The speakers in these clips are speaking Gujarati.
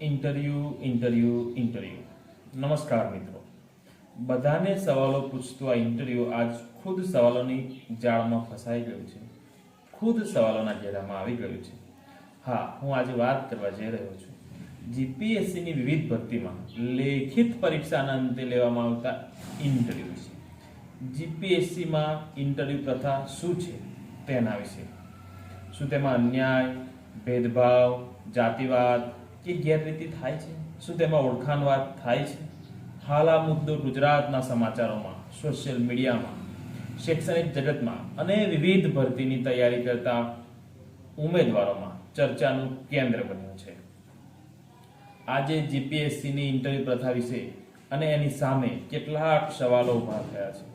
Interview, interview interview. નમસ્કાર મિત્રો. બધાને સવાલો પૂછતું આ ઇન્ટરવ્યૂ આજ ખુદ સવાલોની જાળમાં ફસાઈ ગયું છે. ખુદ સવાલોના ઘેરામાં આવી ગયું છે. હા, હું આજે વાત કરવા જઈ રહ્યો છું. જીપીએસસીની વિવિધ ભરતીમાં લેખિત પરીક્ષાના અંતે લેવામાં આવતા ઇન્ટરવ્યૂ છે જીપીએસસીમાં ઇન્ટરવ્યૂ પ્રથા શું છે તેના વિશે. શું તેમાં અન્યાય, ભેદભાવ, જાતિવાદ કે ગેરરીતિ થાય છે? શું તેમાં ઓળખાણવાદ થાય છે? હાલ આ મુદ્દો ગુજરાતના સમાચારોમાં સોશિયલ મીડિયામાં શૈક્ષણિક જગતમાં અને વિવિધ ભરતીની તૈયારી કરતા ઉમેદવારોમાં ચર્ચાનું કેન્દ્ર બન્યું છે. આજે જીપીએસસીની ઇન્ટરવ્યુ પ્રથા વિશે અને એની સામે કેટલાક સવાલો ઊભા થયા છે.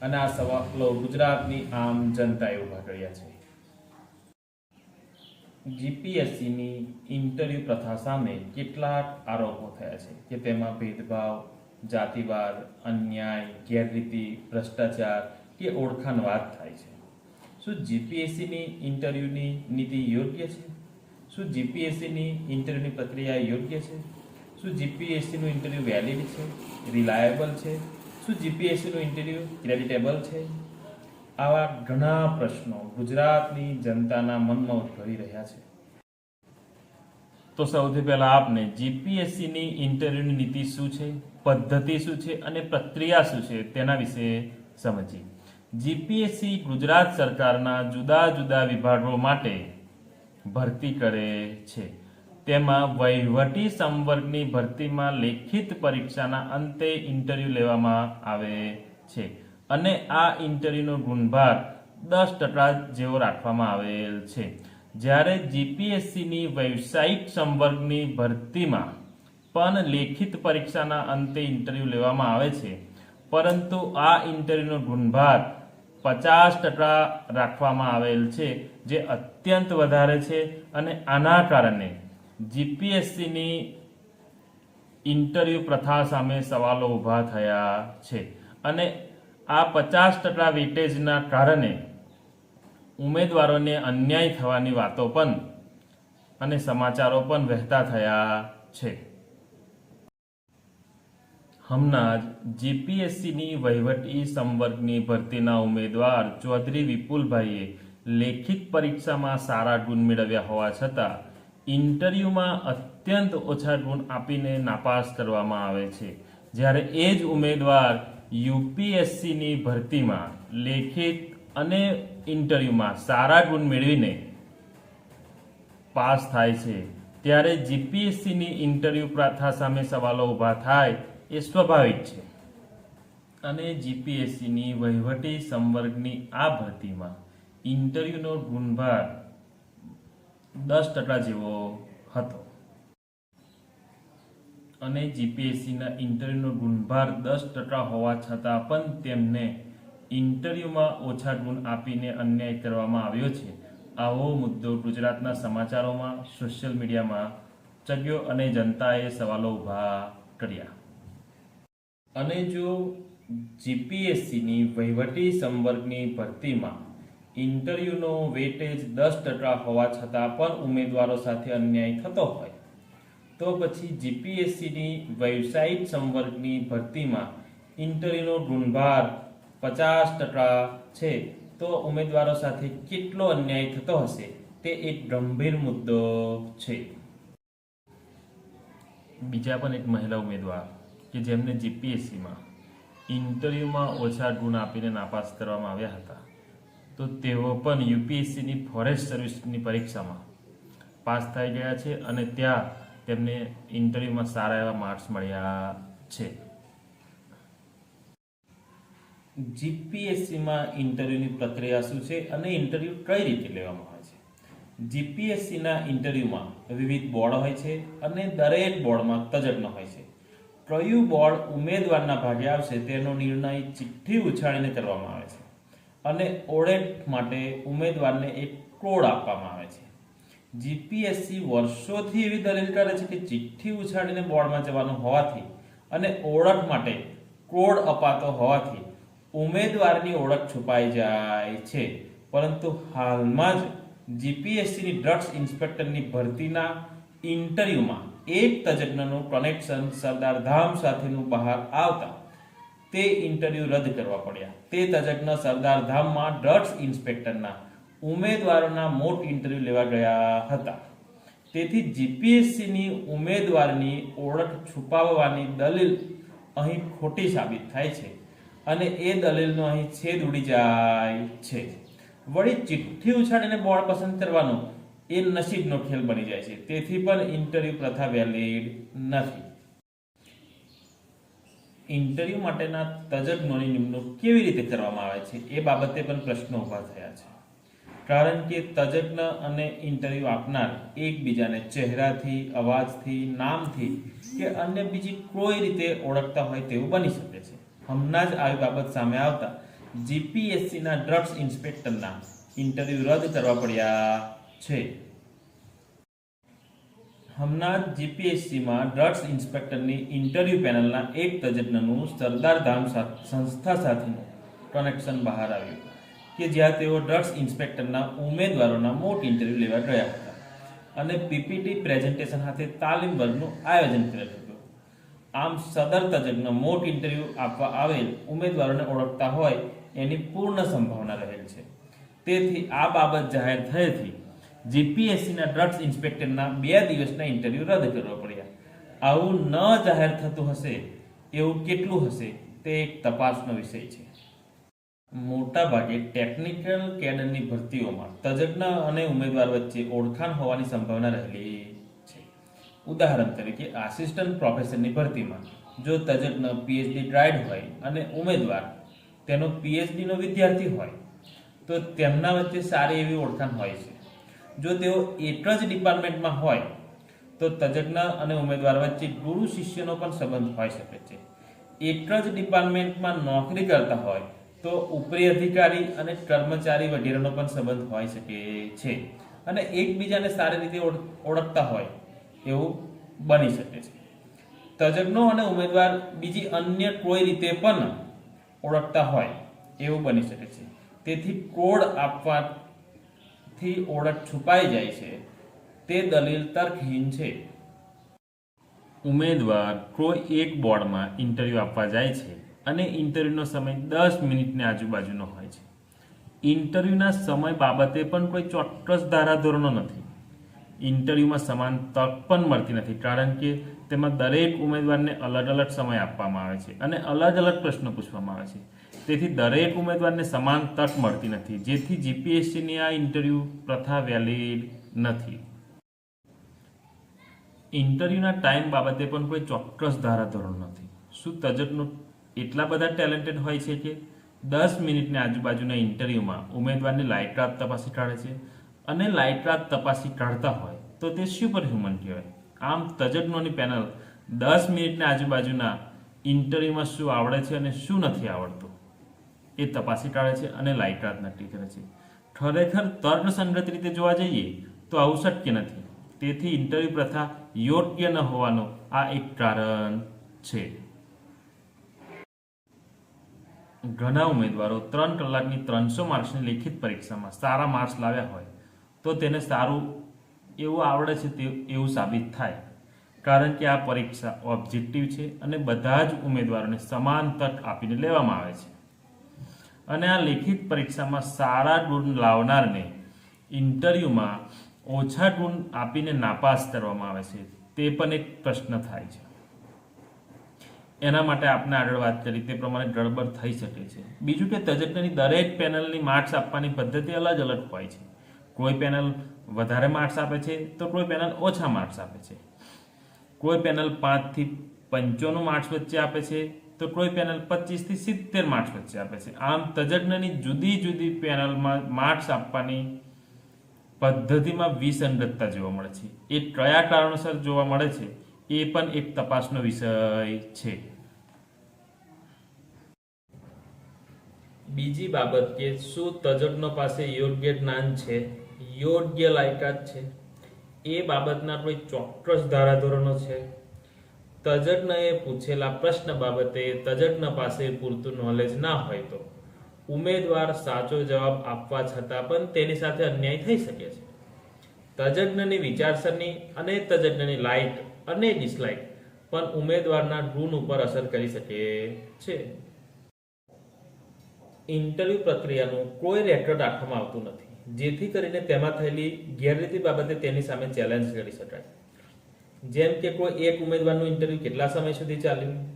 અને આ સવાલો ગુજરાતની આમ જનતાએ ઊભા કર્યા છે. જીપીએસસીની ઇન્ટરવ્યુ પ્રથા સામે કેટલાક આરોપો થયા છે કે તેમાં ભેદભાવ, જાતિવાદ, અન્યાય, ગેરરીતિ, ભ્રષ્ટાચાર કે ઓળખાણવાદ થાય છે. શું જીપીએસસીની ઇન્ટરવ્યુની નીતિ યોગ્ય છે? શું જીપીએસસીની ઇન્ટરવ્યુની પ્રક્રિયા યોગ્ય છે? શું જીપીએસસીનું ઇન્ટરવ્યુ વેલિડ છે? રિલાયબલ છે? શું જીપીએસસીનું ઇન્ટરવ્યુ ક્રેડિટેબલ છે? આવા ઘણા પ્રશ્નો ગુજરાતની જનતાના મનમાં ઉદભવી રહ્યા છે. તો સૌથી પહેલા આપને જીપીએસસીની ઇન્ટરવ્યુની નીતિ શું છે, પદ્ધતિ શું છે અને પ્રક્રિયા શું છે તેના વિશે સમજીએ. જીપીએસસી ગુજરાત સરકારના જુદા જુદા વિભાગો માટે ભરતી કરે છે. તેમાં વહીવટી સંવર્ગની ભરતીમાં લેખિત પરીક્ષાના અંતે ઇન્ટરવ્યુ લેવામાં આવે છે. અને આ ઇન્ટરવ્યુનો ગુણભાર દસ ટકા જેવો રાખવામાં આવેલ છે. જ્યારે જીપીએસસીની વ્યવસાયિક સંવર્ગની ભરતીમાં પણ લેખિત પરીક્ષાના અંતે ઇન્ટરવ્યુ લેવામાં આવે છે. પરંતુ આ ઇન્ટરવ્યુનો ગુણભાર પચાસ ટકા રાખવામાં આવેલ છે, જે અત્યંત વધારે છે અને આના કારણે જીપીએસસીની ઇન્ટરવ્યુ પ્રથા સામે સવાલો ઊભા થયા છે. અને આ પચાસ ટકા વેટેજના કારણે ઉમેદવારોને અન્યાય થવાની વાતો પણ અને સમાચારો પણ વહેતા થયા છે. હમણાં જ જીપીએસસીની વહીવટી સંવર્ગની ભરતીના ઉમેદવાર ચૌધરી વિપુલભાઈએ લેખિત પરીક્ષામાં સારા ગુણ મેળવ્યા હોવા છતાં ઇન્ટરવ્યૂમાં અત્યંત ઓછા ગુણ આપીને નાપાસ કરવામાં આવે છે. જ્યારે એ જ ઉમેદવાર યુપીએસસીની ભરતીમાં લેખિત અને ઇન્ટરવ્યુમાં સારા ગુણ મેળવીને પાસ થાય છે. ત્યારે જીપીએસસીની ઇન્ટરવ્યુ પ્રથા સામે સવાલો ઊભા થાય એ સ્વાભાવિક છે. અને જીપીએસસીની વહીવટી સંવર્ગની આ ભરતીમાં ઇન્ટરવ્યુનો ગુણભાર દસ ટકા જેવો હતો. અને જીપીએસસીના ઇન્ટરવ્યુનો ગુણભાર દસ ટકા હોવા છતાં પણ તેમને ઇન્ટરવ્યુમાં ઓછા ગુણ આપીને અન્યાય કરવામાં આવ્યો છે. આવો મુદ્દો ગુજરાતના સમાચારોમાં સોશિયલ મીડિયામાં ચગ્યો અને જનતાએ સવાલો ઊભા કર્યા. અને જો જીપીએસસીની વહીવટી સંવર્ગની ભરતીમાં ઇન્ટરવ્યુનો વેટેજ દસ ટકા હોવા છતાં પણ ઉમેદવારો સાથે અન્યાય થતો હોય તો પછી જીપીએસસીની વ્યવસાયિક સંવર્ગની ભરતીમાં ઇન્ટરવ્યુનો ગુણભાર પચાસ ટકા છે. તો ઉમેદવારો સાથે કેટલો અન્યાય થતો હશે તે એક ગંભીર મુદ્દો છે. બીજા પણ એક મહિલા ઉમેદવાર કે જેમને જીપીએસસીમાં ઇન્ટરવ્યુમાં ઓછા ગુણ આપીને નાપાસ કરવામાં આવ્યા હતા, તો તેઓ પણ યુપીએસસીની ફોરેસ્ટ સર્વિસની પરીક્ષામાં પાસ થઈ ગયા છે અને ત્યાં તેમને ઇન્ટરવ્યુમાં સારા એવા માર્ક્સ મળ્યા છે. જીપીએસસીમાં ઇન્ટરવ્યુની પ્રક્રિયા શું છે અને ઇન્ટરવ્યુ કઈ રીતે લેવામાં આવે છે? જીપીએસસીના ઇન્ટરવ્યુમાં વિવિધ બોર્ડ હોય છે અને દરેક બોર્ડમાં તજજ્ઞ હોય છે. કયું બોર્ડ ઉમેદવારના ભાગે આવશે તેનો નિર્ણય ચિઠ્ઠી ઉછાળીને કરવામાં આવે છે. અને ઓળેટ માટે ઉમેદવારને એક કોડ આપવામાં આવે છે. જીપીએસસી વર્ષોથી એવી દલીલ કરે છે કે ચિઠ્ઠી ઉછાળીને બોર્ડમાં જવાનું હોવાથી અને ઓળખ માટે કોડ અપાતો હોવાથી ઉમેદવારની ઓળખ છુપાઈ જાય છે. પરંતુ હાલમાં જ જીપીએસસીની ડ્રગ્સ ઇન્સ્પેક્ટરની ભરતીના ઇન્ટરવ્યુમાં એક તજજ્ઞનું કનેક્શન સરદાર ધામ સાથેનું બહાર આવતા તે ઇન્ટરવ્યુ રદ કરવા પડ્યા. તે તજજ્ઞ સરદાર ધામમાં ડ્રગ્સ ઇન્સ્પેક્ટરના ઉમેદવારોના મોટ ઇન્ટરવ્યુ લેવા ગયા હતા. તેથી જીપીએસસીની ઉમેદવારની ઓળખ છુપાવવાની દલીલ અહીં ખોટી સાબિત થાય છે અને એ દલીલનો અહીં છેદ ઉડી જાય છે. વળી ચિઠ્ઠી ઉછાળીને બોર્ડ પસંદ કરવાનો એ નસીબનો ખેલ બની જાય છે. તેથી પણ ઇન્ટરવ્યુ પ્રથા વેલિડ નથી. ઇન્ટરવ્યુ માટેના તજજ્ઞોની નિમણૂક કેવી રીતે કરવામાં આવે છે? એ બાબતે પણ પ્રશ્નો ઊભા થયા છે. કારણ કે તજજ્ઞ અને ઇન્ટરવ્યુ આપનાર એકબીજાને ચહેરાથી, અવાજથી, નામથી કે અન્ય બીજી કોઈ રીતે ઓળખતા હોય તેવું બની શકે છે. હમણાં જ આવી બાબત સામે આવતા જીપીએસસીના ડ્રગ્સ ઇન્સ્પેક્ટરના ઇન્ટરવ્યુ રદ કરવા પડ્યા છે. હમણાં જ જીપીએસસીમાં ડ્રગ્સ ઇન્સ્પેક્ટરની ઇન્ટરવ્યુ પેનલના એક તજજ્ઞનું સરદાર ધામ સંસ્થા સાથેનું કનેક્શન બહાર આવ્યું. કે જ્યાં તેઓ ડ્રગ્સ ઇન્સ્પેક્ટરના ઉમેદવારોના મોટ ઇન્ટરવ્યુ લેવા ગયા હતા અને પીપીટી પ્રેઝન્ટેશન સાથે તાલીમ વર્ગનું આયોજન કરેલ હતું. આમ સદર તજજ્ઞ મોટ ઇન્ટરવ્યુ આપવા આવેલ ઉમેદવારોને ઓળખતા હોય એની પૂર્ણ સંભાવના રહેલ છે. તેથી આ બાબત જાહેર થયેથી જીપીએસસીના ડ્રગ્સ ઇન્સ્પેક્ટરના બે દિવસના ઇન્ટરવ્યુ રદ કરવા પડ્યા. આવું ન જાહેર થતું હશે એવું કેટલું હશે તે એક તપાસનો વિષય છે. મોટા ભાગે ટેકનિકલ કેડરની ભરતીઓમાં તજજ્ઞ અને ઉમેદવાર વચ્ચે ઓળખાણ હોવાની સંભાવના રહેલી છે. ઉદાહરણ તરીકે આસિસ્ટન્ટ પ્રોફેસરની ભરતીમાં જો તજજ્ઞ પીએચડી ટ્રાયડ હોય અને ઉમેદવાર તેનો પીએચડીનો વિદ્યાર્થી હોય, તો તેમના વચ્ચે સારી એવી ઓળખાણ હોય છે. જો તેઓ એક જ ડિપાર્ટમેન્ટમાં હોય, તો તજજ્ઞ અને ઉમેદવાર વચ્ચે ગુરુ શિષ્યનો પણ સંબંધ હોઈ શકે છે. એક જ ડિપાર્ટમેન્ટમાં નોકરી કરતા હોય તો ઉપરી અધિકારી અને કર્મચારી વગેરેનો પણ સંબંધ હોઈ શકે છે. અને એકબીજાને સારી રીતે ઓળખતા હોય એવું બની શકે છે. તજજ્ઞો અને ઉમેદવાર બીજી અન્ય કોઈ રીતે પણ ઓળખતા હોય એવું બની શકે છે. તેથી કોડ આપવાથી ઓળખ છુપાઈ જાય છે. તે દલીલ તર્કહીન છે. ઉમેદવાર કોઈ એક બોર્ડમાં ઇન્ટરવ્યૂ આપવા જાય છે. અને ઇન્ટરવ્યૂનો સમય દસ મિનિટની આજુબાજુનો હોય છે. ઇન્ટરવ્યૂના સમય બાબતે પણ કોઈ ચોક્કસ ધારાધોરણો નથી. ઇન્ટરવ્યૂમાં સમાન તક પણ મળતી નથી, કારણ કે તેમાં દરેક ઉમેદવારને અલગ અલગ સમય આપવામાં આવે છે અને અલગ અલગ પ્રશ્નો પૂછવામાં આવે છે. તેથી દરેક ઉમેદવારને સમાન તક મળતી નથી, જેથી જીપીએસસીની આ ઇન્ટરવ્યૂ પ્રથા વેલિડ નથી. ઇન્ટરવ્યૂના ટાઈમ બાબતે પણ કોઈ ચોક્કસ ધારાધોરણ નથી. શું તજજ્ઞો એટલા બધા ટેલેન્ટેડ હોય છે કે દસ મિનિટની આજુબાજુના ઇન્ટરવ્યૂમાં ઉમેદવારને લાઇટ રાત તપાસી કાઢે છે અને લાયકાત તપાસી કાઢતા હોય તો તે સુપર હ્યુમન કહેવાય. આમ તજજ્ઞોની પેનલ દસ મિનિટની આજુબાજુના ઇન્ટરવ્યૂમાં શું આવડે છે અને શું નથી આવડતું એ તપાસી કાઢે છે અને લાયકાત નક્કી કરે છે. ખરેખર તર્કસંગત રીતે જોવા જઈએ તો આવું શક્ય નથી. તેથી ઇન્ટરવ્યૂ પ્રથા યોગ્ય ન હોવાનું આ એક કારણ છે. ઘણા ઉમેદવારો ત્રણ કલાકની ત્રણસો માર્ક્સની લેખિત પરીક્ષામાં સારા માર્ક્સ લાવ્યા હોય તો તેને સારું એવું આવડે છે તે એવું સાબિત થાય. કારણ કે આ પરીક્ષા ઓબ્જેક્ટિવ છે અને બધા જ ઉમેદવારોને સમાન તક આપીને લેવામાં આવે છે. અને આ લેખિત પરીક્ષામાં સારા ગુણ લાવનારને ઇન્ટરવ્યૂમાં ઓછા ગુણ આપીને નાપાસ કરવામાં આવે છે. તે પણ એક પ્રશ્ન થાય છે. એના માટે આપણે આગળ વાત કરી, તે પ્રમાણે ગડબડ થઈ શકે છે. બીજું કે તજજ્ઞની દરેક પેનલની માર્ક્સ આપવાની પદ્ધતિ અલગ અલગ હોય છે. કોઈ પેનલ વધારે માર્ક્સ આપે છે, તો કોઈ પેનલ ઓછા માર્ક્સ આપે છે. કોઈ પેનલ પાંચથી પંચોનું માર્ક્સ વચ્ચે આપે છે, તો કોઈ પેનલ પચીસથી સિત્તેર માર્ક્સ વચ્ચે આપે છે. આમ તજજ્ઞની જુદી જુદી પેનલમાં માર્ક્સ આપવાની પદ્ધતિમાં વિસંગતતા જોવા મળે છે. એ કયા કારણોસર જોવા મળે છે? એ પણ એક તપાસનો વિષય છે. બીજી બાબત કે શું તજજ્ઞો પાસે યોગ્ય જ્ઞાન છે? યોગ્ય લાયકાત છે? એ બાબતના કોઈ ચોક્કસ ધારાધોરણો છે? તજજ્ઞએ પૂછેલા પ્રશ્ન બાબતે તજજ્ઞ પાસે પૂરતું નોલેજ ના હોય તો ઉમેદવાર સાચો જવાબ આપવા છતાં પણ તેની સાથે અન્યાય થઈ શકે છે. તજજ્ઞની વિચારસરણી અને તજજ્ઞની લાઇક અને ડિસલાઇક પણ ઉમેદવારના ગુણ ઉપર અસર કરી શકે છે. ઇન્ટરવ્યુ પ્રક્રિયાનું કોઈ રેકોર્ડ રાખવામાં આવતું નથી. જેથી કરીને તેમાં થયેલી ગેરરીતિ બાબતે તેની સામે ચેલેન્જ કરી શકાય. જેમ કે કોઈ એક ઉમેદવારનું ઇન્ટરવ્યુ કેટલા સમય સુધી ચાલ્યું?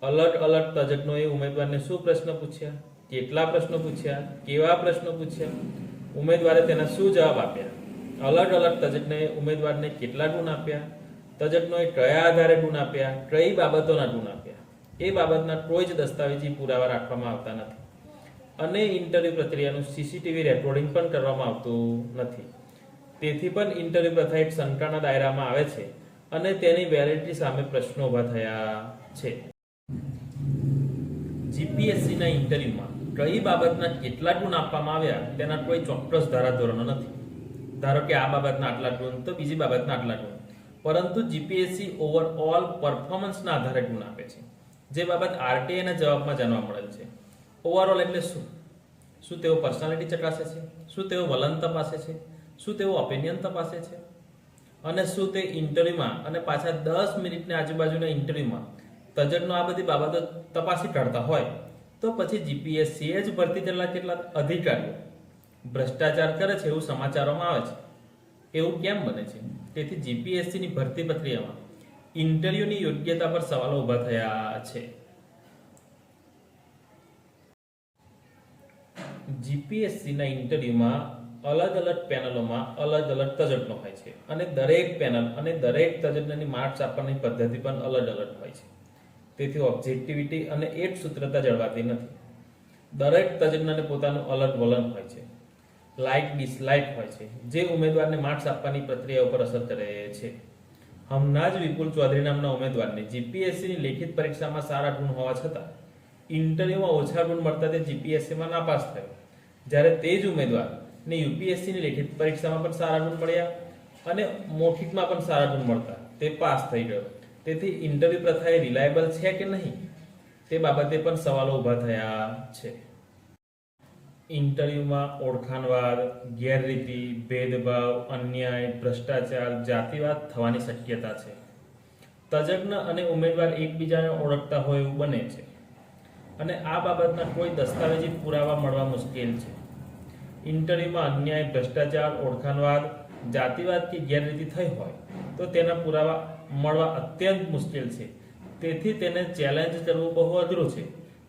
અલર્ટ અલગ તજજ્ઞોએ ઉમેદવારને શું પ્રશ્ન પૂછ્યા? કેટલા પ્રશ્નો પૂછ્યા? કેવા પ્રશ્નો પૂછ્યા? ઉમેદવારે તેના શું જવાબ આપ્યા? અલગ અલગ તજજ્ઞએ ઉમેદવારને કેટલા ગુણ આપ્યા? તજજ્ઞોએ કયા આધારે ગુણ આપ્યા, કઈ બાબતોના ગુણ આપ્યા, એ બાબતના કોઈ જ દસ્તાવેજી પુરાવા રાખવામાં આવતા નથી. અને ઇન્ટરવ્યુ પ્રક્રિયાનું સીસીટીવી રેકોર્ડિંગ પણ કરવામાં આવતું નથી. તેથી પણ ઇન્ટરવ્યુ પ્રથા એક શંકાના દાયરામાં આવે છે અને તેની વેલિડિટી સામે પ્રશ્નો ઊભા થયા છે. જીપીએસસીના ઇન્ટરવ્યુમાં કઈ બાબતના કેટલા ગુણ આપવામાં આવ્યા, તેના કોઈ ચોક્કસ ધારાધોરણો નથી. ધારો કે આ બાબતના આટલા ગુણ, તો બીજી બાબતના આટલા ગુણ. પરંતુ જીપીએસસી ઓવરઓલ પરફોર્મન્સના આધારે ગુણ આપે છે. જે બાબત આરટીઆઈના જવાબમાં જાણવા મળેલ છે. ઓવરઓલ એટલે શું? શું તેઓ પર્સનાલિટી ચકાસે છે? શું તેઓ વલણ તપાસે છે? શું તેઓ ઓપિનિયન તપાસે છે? અને શું તે ઇન્ટરવ્યુમાં અને પાછા દસ મિનિટની આજુબાજુના ઇન્ટરવ્યુમાં તજજ્ઞો આ બધી બાબતો તપાસી કાઢતા હોય, તો પછી જીપીએસસીએ જ ભરતી કરેલા કેટલાક અધિકારીઓ ભ્રષ્ટાચાર કરે છે એવું સમાચારોમાં આવે છે. એવું કેમ બને છે? તેથી જીપીએસસીની ભરતી પ્રક્રિયામાં ઇન્ટરવ્યુની યોગ્યતા પર સવાલો ઊભા થયા છે. જીપીએસસીના ઇન્ટરવ્યુમાં અલગ અલગ પેનલોમાં અલગ અલગ તજજ્ઞો હોય છે અને દરેક પેનલ અને દરેક તજજ્ઞની માર્ક્સ આપવાની પદ્ધતિ પણ અલગ અલગ હોય છે. તેથી ઓબ્જેક્ટિવિટી અને એક સૂત્રતા જળવાતી નથી. દરેક તજજ્ઞને પોતાનું અલગ વલણ હોય છે. લાઇક ડિસલાઇક હોય છે. જે ઉમેદવારને માર્ક્સ આપવાની પ્રક્રિયા ઉપર અસર કરે છે. હમણાં જ વિપુલ ચૌધરી નામના ઉમેદવારને જીપીએસસીની લેખિત પરીક્ષામાં સારા ગુણ હોવા છતાં ઇન્ટરવ્યુમાં ઓછા ગુણ મળતા તે જીપીએસસીમાં નાપાસ થયો. જ્યારે તે જ ઉમેદવારને યુપીએસસીની લેખિત પરીક્ષામાં પણ સારા ગુણ મળ્યા અને મૌખિકમાં પણ સારા ગુણ મળતા તે પાસ થઈ ગયો. તેથી ઇન્ટરવ્યુ પ્રથા એ રિલાયબલ છે કે નહીં? તે બાબતે પણ સવાલો ઊભા થયા છે. ઇન્ટરવ્યુમાં ઓળખાણવાદ, ગેરરીતિ, ભેદભાવ, અન્યાય, ભ્રષ્ટાચાર, જાતિવાદ થવાની શક્યતા છે. તજજ્ઞ અને ઉમેદવાર એકબીજાને ઓળખતા હોય એવું બને છે. અને આ બાબતના કોઈ દસ્તાવેજી પુરાવા મળવા મુશ્કેલ છે. ઇન્ટરવ્યુમાં અન્યાય, ભ્રષ્ટાચાર, ઓળખાણવાદ, જાતિવાદ કે ગેરરીતિ થઈ હોય તો તેના પુરાવા મળવા અત્યંત મુશ્કેલ છે. તેથી તેને ચેલેન્જ કરવું બહુ અઘરું છે.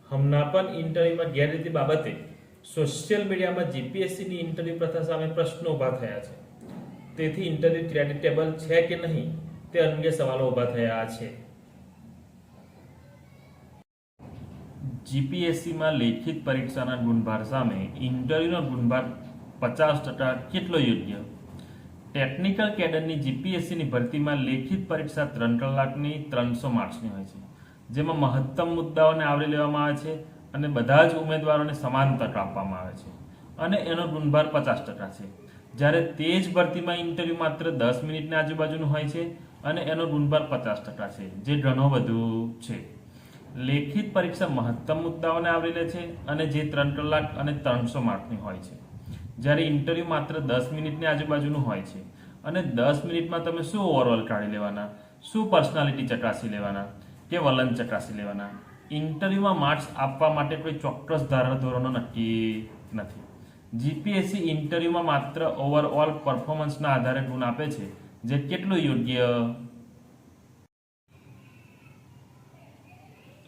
હમણાં પણ ઇન્ટરવ્યુમાં ગેરરીતિ બાબતે સોશિયલ મીડિયામાં જીપીએસસીની ઇન્ટરવ્યુ પ્રથા સામે પ્રશ્નો ઊભા થયા છે. તેથી ઇન્ટરવ્યુ ક્રેડિટેબલ છે કે નહીં તે અંગે સવાલો ઊભા થયા છે. જીપીએસસીમાં લેખિત પરીક્ષાના ગુણભાર સામે ઇન્ટરવ્યુનો ગુણભાર પચાસ ટકા કેટલો યોગ્ય? ટેકનિકલ કેડરની જીપીએસસીની ભરતીમાં લેખિત પરીક્ષા ત્રણ કલાકની ત્રણસો માર્ક્સની હોય છે, જેમાં મહત્તમ મુદ્દાઓને આવરી લેવામાં આવે છે અને બધા જ ઉમેદવારોને સમાન તક આપવામાં આવે છે. અને એનો ગુણભાર પચાસ ટકા છે. જ્યારે તે જ ભરતીમાં ઇન્ટરવ્યુ માત્ર દસ મિનિટની આજુબાજુનું હોય છે અને એનો ગુણભાર પચાસ ટકા છે, જે ઘણો વધુ છે. લેખિત પરીક્ષા મહત્તમ મુદ્દાઓને આવરી લે છે અને જે ત્રણ કલાક અને ત્રણસો માર્કની હોય છે. જ્યારે ઇન્ટરવ્યૂ માત્ર દસ મિનિટની આજુબાજુનું હોય છે અને દસ મિનિટમાં તમે શું ઓવરઓલ કાઢી લેવાના? શું પર્સનાલિટી ચકાસી લેવાના? કે વલણ ચકાસી લેવાના? ઇન્ટરવ્યુમાં માર્ક્સ આપવા માટે કોઈ ચોક્કસ ધારાધોરણો નક્કી નથી. જીપીએસસી ઇન્ટરવ્યુમાં માત્ર ઓવરઓલ પરફોર્મન્સના આધારે ગુણ આપે છે, જે કેટલું યોગ્ય?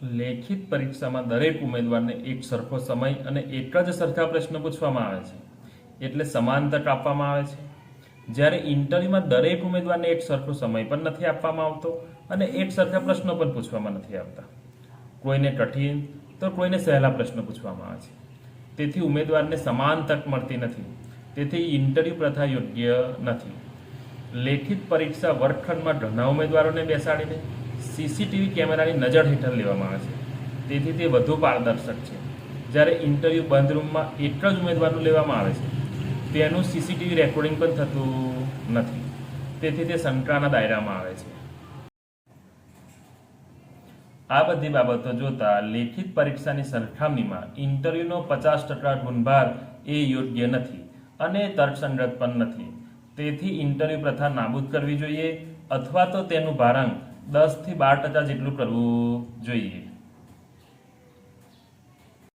લેખિત પરીક્ષામાં દરેક ઉમેદવારને એક સરખો સમય અને એક જ સરખા પ્રશ્ન પૂછવામાં આવે છે. એટલે સમાન તક આપવામાં આવે છે. જ્યારે ઇન્ટરવ્યુમાં દરેક ઉમેદવારને એક સરખો સમય પણ નથી આપવામાં આવતો અને એક સરખા પ્રશ્નો પણ પૂછવામાં નથી આવતા. કોઈને કઠિન, તો કોઈને સહેલા પ્રશ્નો પૂછવામાં આવે છે. તેથી ઉમેદવારને સમાન તક મળતી નથી. તેથી ઇન્ટરવ્યૂ પ્રથા યોગ્ય નથી. લેખિત પરીક્ષા વર્ગખંડમાં ઘણા ઉમેદવારોને બેસાડીને સીસીટીવી કેમેરાની નજર હેઠળ લેવામાં આવે છે. તેથી તે વધુ પારદર્શક છે. જ્યારે ઇન્ટરવ્યૂ બંધ રૂમમાં એક જ ઉમેદવારનું લેવામાં આવે છે, તેનું સીસીટીવી રેકોર્ડિંગ પણ થતું નથી. તેથી તે શંકાના દાયરામાં આવે છે. આ બધી બાબતો જોતા લેખિત પરીક્ષાની સરખામણીમાં ઇન્ટરવ્યુનો પચાસ ટકા ગુણભાર એ યોગ્ય નથી અને તર્કસંગત પણ નથી. તેથી ઇન્ટરવ્યૂ પ્રથા નાબૂદ કરવી જોઈએ અથવા તો તેનું ભારણ દસથી બાર ટકા જેટલું કરવું જોઈએ.